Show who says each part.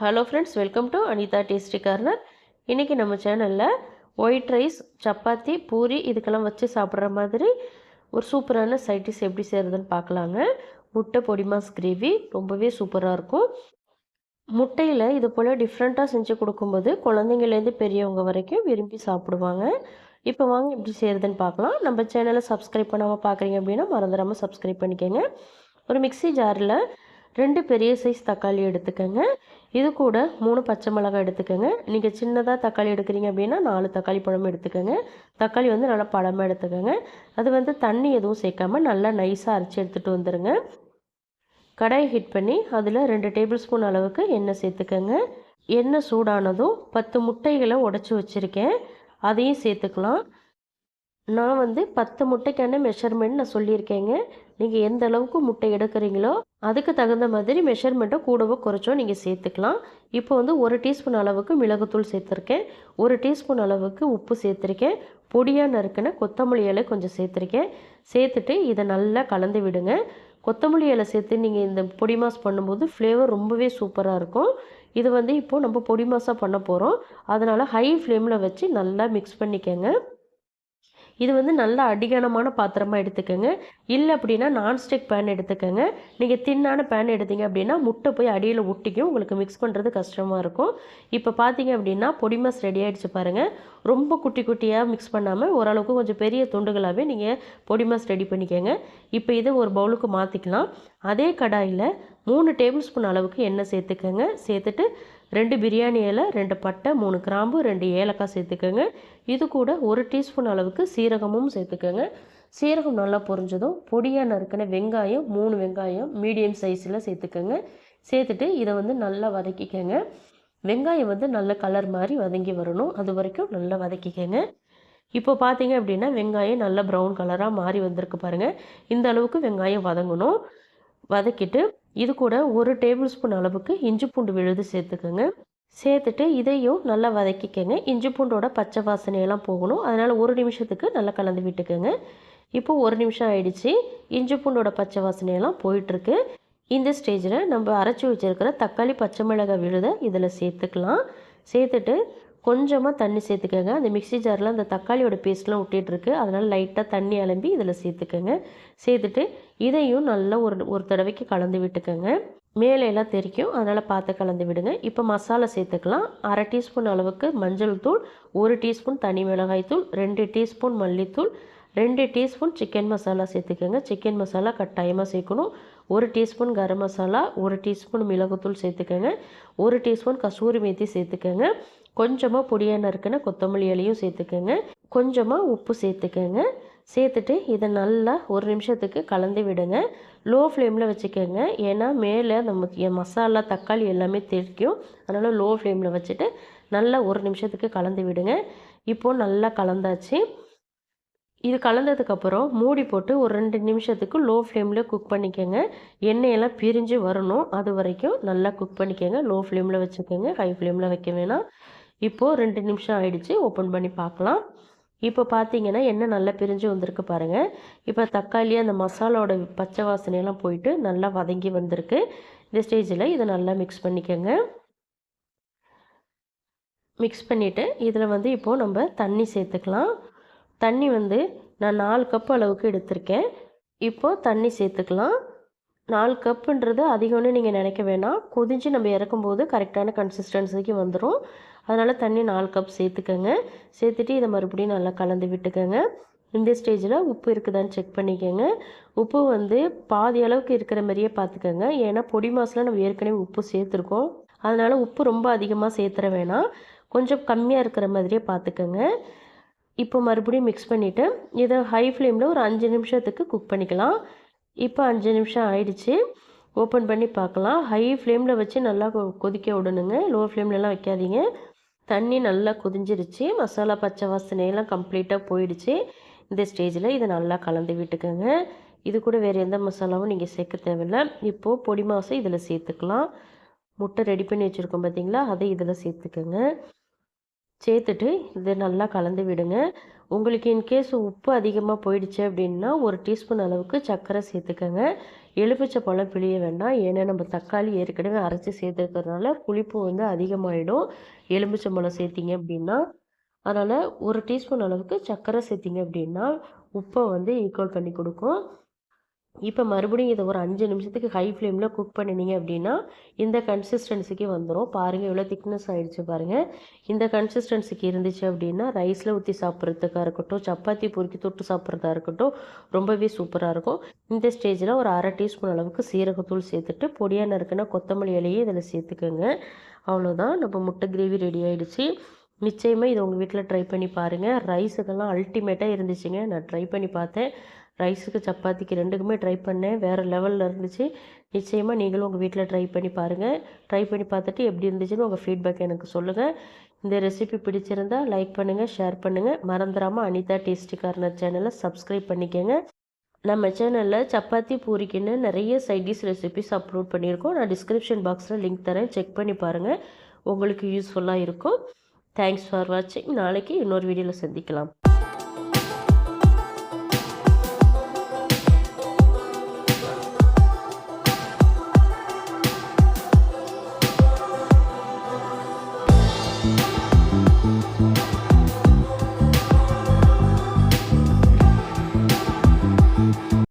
Speaker 1: Hello friends welcome to Anita tasty corner இன்றைக்கி நம்ம சேனலில் ஒயிட் ரைஸ் சப்பாத்தி பூரி இதுக்கெல்லாம் வச்சு சாப்பிட்ற மாதிரி ஒரு சூப்பரான சைட் டிஷ் எப்படி செய்கிறதுன்னு பார்க்கலாங்க. முட்டை பொடிமாஸ் கிரேவி ரொம்பவே சூப்பராக இருக்கும். முட்டையில் இது போல் டிஃப்ரெண்ட்டாக செஞ்சு கொடுக்கும்போது குழந்தைங்கள்லேருந்து பெரியவங்க வரைக்கும் விரும்பி சாப்பிடுவாங்க. இப்போ வாங்க எப்படி செய்கிறதுன்னு பார்க்கலாம். நம்ம சேனலை சப்ஸ்கிரைப் பண்ணாமல் பார்க்குறீங்க அப்படின்னா மறந்துடாமல் சப்ஸ்கிரைப் பண்ணிக்கோங்க. ஒரு மிக்ஸி ஜாரில் ரெண்டு பெரிய சைஸ் தக்காளி எடுத்துக்கோங்க. இது கூட மூணு பச்சை மிளகாய் எடுத்துக்கோங்க. நீங்கள் சின்னதாக தக்காளி எடுக்கிறீங்க அப்படின்னா நாலு தக்காளி பழம் எடுத்துக்கோங்க. தக்காளி வந்து நல்லா பழமாக எடுத்துக்கோங்க. அது வந்து தண்ணி எதுவும் சேர்க்காம நல்லா நைஸாக அரைச்சி எடுத்துகிட்டு வந்துடுங்க கடாயை ஹீட் பண்ணி அதில் ரெண்டு டேபிள் ஸ்பூன் அளவுக்கு எண்ணெய் சேர்த்துக்கோங்க. எண்ணெய் சூடானதும் பத்து முட்டைகளை உடச்சி வச்சுருக்கேன். அதையும் சேர்த்துக்கலாம். நான் வந்து பத்து முட்டைக்கான மெஷர்மெண்ட் நான் சொல்லியிருக்கேங்க. நீங்கள் எந்த அளவுக்கு முட்டை எடுக்கிறீங்களோ அதுக்கு தகுந்த மாதிரி மெஷர்மெண்ட்டை கூடவோ குறைச்சோ நீங்கள் சேர்த்துக்கலாம். இப்போ வந்து ஒரு டீஸ்பூன் அளவுக்கு மிளகுத்தூள் சேர்த்துருக்கேன். ஒரு டீஸ்பூன் அளவுக்கு உப்பு சேர்த்துருக்கேன். பொடியாக நறுக்கின கொத்தமல்லி இலை கொஞ்சம் சேர்த்துருக்கேன். சேர்த்துட்டு இதை நல்லா கலந்து விடுங்க. கொத்தமல்லி இலை சேர்த்து நீங்கள் இந்த பொடி மாஸ் பண்ணும்போது ஃப்ளேவர் ரொம்பவே சூப்பராக இருக்கும். இது வந்து இப்போது நம்ம பொடி மாஸாக பண்ண போகிறோம் அதனால் ஹை ஃப்ளேமில் வச்சு நல்லா மிக்ஸ் பண்ணிக்கோங்க. இது வந்து நல்ல அடிகனமான பாத்திரமாக எடுத்துக்கோங்க. இல்லை அப்படின்னா நான்ஸ்டிக் பேன் எடுத்துக்கோங்க. நீங்கள் தின்னான பேன் எடுத்தீங்க அப்படின்னா முட்டை போய் அடியில் ஒட்டிக்கும். உங்களுக்கு மிக்ஸ் பண்ணுறது கஷ்டமாக இருக்கும். இப்போ பார்த்தீங்க அப்படின்னா பொடிமாஸ் ரெடி ஆகிடுச்சு பாருங்கள் ரொம்ப குட்டி குட்டியாக மிக்ஸ் பண்ணாமல் ஓரளவுக்கு கொஞ்சம் பெரிய துண்டுகளாகவே நீங்கள் பொடிமாஸ் ரெடி பண்ணிக்கோங்க. இப்போ இதை ஒரு பவுலுக்கு மாற்றிக்கலாம் அதே கடாயில் மூணு டேபிள் ஸ்பூன் அளவுக்கு எண்ணெய் சேர்த்துக்கோங்க. சேர்த்துட்டு ரெண்டு பிரியாணி இலை ரெண்டு பட்டை மூணு கிராம்பு ரெண்டு ஏலக்காய் சேர்த்துக்கோங்க. இது கூட ஒரு டீஸ்பூன் அளவுக்கு சீரகமும் சேர்த்துக்கோங்க. சீரகம் நல்லா பொரிஞ்சதும் பொடியாக நறுக்கின வெங்காயம் மூணு வெங்காயம் மீடியம் சைஸில் சேர்த்துக்கோங்க. சேர்த்துட்டு இதை வந்து நல்லா வதக்கிக்கோங்க. வெங்காயம் வந்து நல்ல கலர் மாதிரி வதங்கி வரணும். அது வரைக்கும் நல்லா வதக்கிக்கோங்க. இப்போ பார்த்தீங்க அப்படின்னா வெங்காயம் நல்லா ப்ரௌன் கலராக மாறி வந்திருக்கு பாருங்கள் இந்த அளவுக்கு வெங்காயம் வதங்கணும். வதக்கிட்டு இது கூட ஒரு டேபிள் ஸ்பூன் அளவுக்கு இஞ்சி பூண்டு விழுது சேர்த்துக்கோங்க. சேர்த்துட்டு இதையும் நல்லா வதக்கிக்கோங்க. இஞ்சி பூண்டோட பச்சை வாசனையெல்லாம் போகணும். அதனால் ஒரு நிமிஷத்துக்கு நல்லா கலந்து விட்டுக்கோங்க. இப்போ ஒரு நிமிஷம் ஆயிடுச்சு. இஞ்சி பூண்டோட பச்சை வாசனையெல்லாம் போயிட்டுருக்கு. இந்த ஸ்டேஜில் நம்ம அரைச்சி வச்சுருக்கிற தக்காளி பச்சை மிளகாய் விழுதை இதில் சேர்த்துக்கலாம். சேர்த்துட்டு கொஞ்சமாக தண்ணி சேர்த்துக்கோங்க. அந்த மிக்ஸி ஜாரில் அந்த தக்காளியோட பேஸ்ட்லாம் விட்டுட்டுருக்கு அதனால் லைட்டாக தண்ணி அலம்பி இதில் சேர்த்துக்கோங்க. சேர்த்துட்டு இதையும் நல்லா ஒரு ஒரு தடவைக்கு கலந்து விட்டுக்கோங்க. மேலே எல்லாம் தெரிக்கும். அதனால் பார்த்து கலந்து விடுங்க. இப்போ மசாலா சேர்த்துக்கலாம். அரை டீஸ்பூன் அளவுக்கு மஞ்சள் தூள் ஒரு டீஸ்பூன் தனி மிளகாய் தூள் ரெண்டு டீஸ்பூன் மல்லித்தூள் ரெண்டு டீஸ்பூன் சிக்கன் மசாலா சேர்த்துக்கோங்க. சிக்கன் மசாலா கட்டாயமாக சேர்க்கணும். ஒரு டீஸ்பூன் கரம் மசாலா ஒரு டீஸ்பூன் மிளகுத்தூள் சேர்த்துக்கோங்க. ஒரு டீஸ்பூன் கசூரி மேத்தி சேர்த்துக்கோங்க. கொஞ்சமாக பொடியான நறுக்கின கொத்தமல்லி இலையும் சேர்த்துக்கோங்க. கொஞ்சமாக உப்பு சேர்த்துக்கோங்க. சேர்த்துட்டு இதை நல்லா ஒரு நிமிஷத்துக்கு கலந்து விடுங்க. லோ ஃப்ளேமில் வச்சுக்கோங்க. ஏன்னா மேலே நம்ம மசாலா தக்காளி எல்லாமே தெரிக்கும் அதனால் லோ ஃப்ளேமில் வச்சுட்டு நல்லா ஒரு நிமிஷத்துக்கு கலந்து விடுங்க. இப்போது நல்லா கலந்தாச்சு. இது கலந்ததுக்கப்புறம் மூடி போட்டு ஒரு ரெண்டு நிமிஷத்துக்கு லோ ஃப்ளேமில் குக் பண்ணிக்கோங்க. எண்ணெயெல்லாம் பிரிஞ்சு வரணும். அது வரைக்கும் நல்லா குக் பண்ணிக்கோங்க. லோ ஃப்ளேமில் வச்சுக்கோங்க ஹை ஃப்ளேமில் வைக்க வேணாம். இப்போது ரெண்டு நிமிஷம் ஆயிடுச்சு. ஓப்பன் பண்ணி பார்க்கலாம். இப்போ பார்த்தீங்கன்னா எண்ணெய் நல்லா பிரிஞ்சு வந்திருக்கு பாருங்கள் இப்போ தக்காளி அந்த மசாலாவோட பச்சை வாசனையெல்லாம் போயிட்டு நல்லா வதங்கி வந்திருக்கு. இந்த ஸ்டேஜில் இதை நல்லா மிக்ஸ் பண்ணிக்கோங்க. மிக்ஸ் பண்ணிவிட்டு இதில் வந்து இப்போது நம்ம தண்ணி சேர்த்துக்கலாம். தண்ணி வந்து நான் நாலு கப் அளவுக்கு எடுத்திருக்கேன். இப்போது தண்ணி சேர்த்துக்கலாம். நாலு கப்புன்றது அதிகம்னு நீங்கள் நினைக்க வேணாம். கொதிஞ்சு நம்ம இறக்கும்போது கரெக்டான கன்சிஸ்டன்சிக்கு வந்துடும் அதனால் தண்ணி நாலு கப் சேர்த்துக்கோங்க. சேர்த்துட்டு இதை மறுபடியும் நல்லா கலந்து விட்டுக்கோங்க. இந்த ஸ்டேஜில் உப்பு இருக்குதான்னு செக் பண்ணிக்கோங்க. உப்பு வந்து பாதி அளவுக்கு இருக்கிற மாதிரியே பார்த்துக்கோங்க. ஏன்னா பொடி மாசில் நம்ம ஏற்கனவே உப்பு சேர்த்துருக்கோம். அதனால் உப்பு ரொம்ப அதிகமாக சேர்த்துற வேணாம். கொஞ்சம் கம்மியாக இருக்கிற மாதிரியே பார்த்துக்கோங்க. இப்போ மறுபடியும் மிக்ஸ் பண்ணிவிட்டு இதை ஹை ஃப்ளேமில் ஒரு அஞ்சு நிமிஷத்துக்கு குக் பண்ணிக்கலாம். இப்போ அஞ்சு நிமிஷம் ஆயிடுச்சு. ஓப்பன் பண்ணி பார்க்கலாம். ஹை ஃப்ளேமில் வச்சு நல்லா கொதிக்க விடணுங்க. லோ ஃப்ளேம்லலாம் வைக்காதீங்க. தண்ணி நல்லா கொதிஞ்சிருச்சு. மசாலா பச்சை வாசனையெல்லாம் கம்ப்ளீட்டாக போயிடுச்சு. இந்த ஸ்டேஜில் இதை நல்லா கலந்து விட்டுக்கோங்க. இது கூட வேறு எந்த மசாலாவும் நீங்கள் சேர்க்க தேவையில்லை. இப்போது பொடி மாசம் இதில் சேர்த்துக்கலாம். முட்டை ரெடி பண்ணி வச்சுருக்கோம் பார்த்தீங்களா அதை இதில் சேர்த்துக்கோங்க. சேர்த்துட்டு இதை நல்லா கலந்து விடுங்க. உங்களுக்கு இன்கேஸ் உப்பு அதிகமாக போயிடுச்சு அப்படின்னா ஒரு டீஸ்பூன் அளவுக்கு சர்க்கரை சேர்த்துக்கோங்க. எலுமிச்சை பழம் பிழிய வேண்டாம். ஏன்னா நம்ம தக்காளி ஏற்கனவே அரைச்சி சேர்த்துருக்கிறதுனால புளிப்பு வந்து அதிகமாகிடும் எலுமிச்சை பழம் சேர்த்திங்க அப்படின்னா அதனால் ஒரு டீஸ்பூன் அளவுக்கு சர்க்கரை சேர்த்திங்க அப்படின்னா உப்பை வந்து ஈக்குவல் பண்ணி கொடுக்கும். இப்போ மறுபடியும் இதை ஒரு அஞ்சு நிமிஷத்துக்கு ஹை ஃப்ளேமில் குக் பண்ணினீங்க அப்படின்னா இந்த கன்சிஸ்டன்சிக்கு வந்துடும் பாருங்கள் எவ்வளோ திக்னஸ் ஆகிடுச்சு பாருங்கள் இந்த கன்சிஸ்டன்சிக்கு இருந்துச்சு அப்படின்னா ரைஸில் ஊற்றி சாப்பிட்றதுக்காக இருக்கட்டும் சப்பாத்தி பொறுக்கி தொட்டு சாப்பிட்றதா இருக்கட்டும் ரொம்பவே சூப்பராக இருக்கும். இந்த ஸ்டேஜில் ஒரு அரை டீஸ்பூன் அளவுக்கு சீரகத்தூள் சேர்த்துட்டு பொடியாக நறுக்குன்னா கொத்தமல்லி இலையே இதில் சேர்த்துக்கோங்க. அவ்வளோதான் நம்ம முட்டை கிரேவி ரெடி ஆகிடுச்சு நிச்சயமாக இதை உங்கள் வீட்டில் ட்ரை பண்ணி பாருங்கள் ரைஸுக்கெல்லாம் அல்டிமேட்டாக இருந்துச்சுங்க. நான் ட்ரை பண்ணி பார்த்தேன். ரைஸுக்கு சப்பாத்திக்கு ரெண்டுக்குமே ட்ரை பண்ணேன். வேறு லெவலில் இருந்துச்சு. நிச்சயமாக நீங்களும் உங்கள் வீட்டில் ட்ரை பண்ணி பாருங்கள் ட்ரை பண்ணி பார்த்துட்டு எப்படி இருந்துச்சுன்னு உங்கள் ஃபீட்பேக் எனக்கு சொல்லுங்கள் இந்த ரெசிபி பிடிச்சிருந்தா லைக் பண்ணுங்கள் ஷேர் பண்ணுங்கள் மறந்துடாமல் அனிதா டேஸ்டி கார்னர் சேனலை சப்ஸ்கிரைப் பண்ணிக்கோங்க. நம்ம சேனலில் சப்பாத்தி பூரிக்குன்னு நிறைய சைடிஷ் ரெசிபிஸ் அப்லோட் பண்ணியிருக்கோம். நான் டிஸ்கிரிப்ஷன் பாக்ஸில் லிங்க் தரேன். செக் பண்ணி பாருங்கள் உங்களுக்கு யூஸ்ஃபுல்லாக இருக்கும். தேங்க்ஸ் ஃபார் வாட்சிங் நாளைக்கு இன்னொரு வீடியோவில் சந்திக்கலாம்.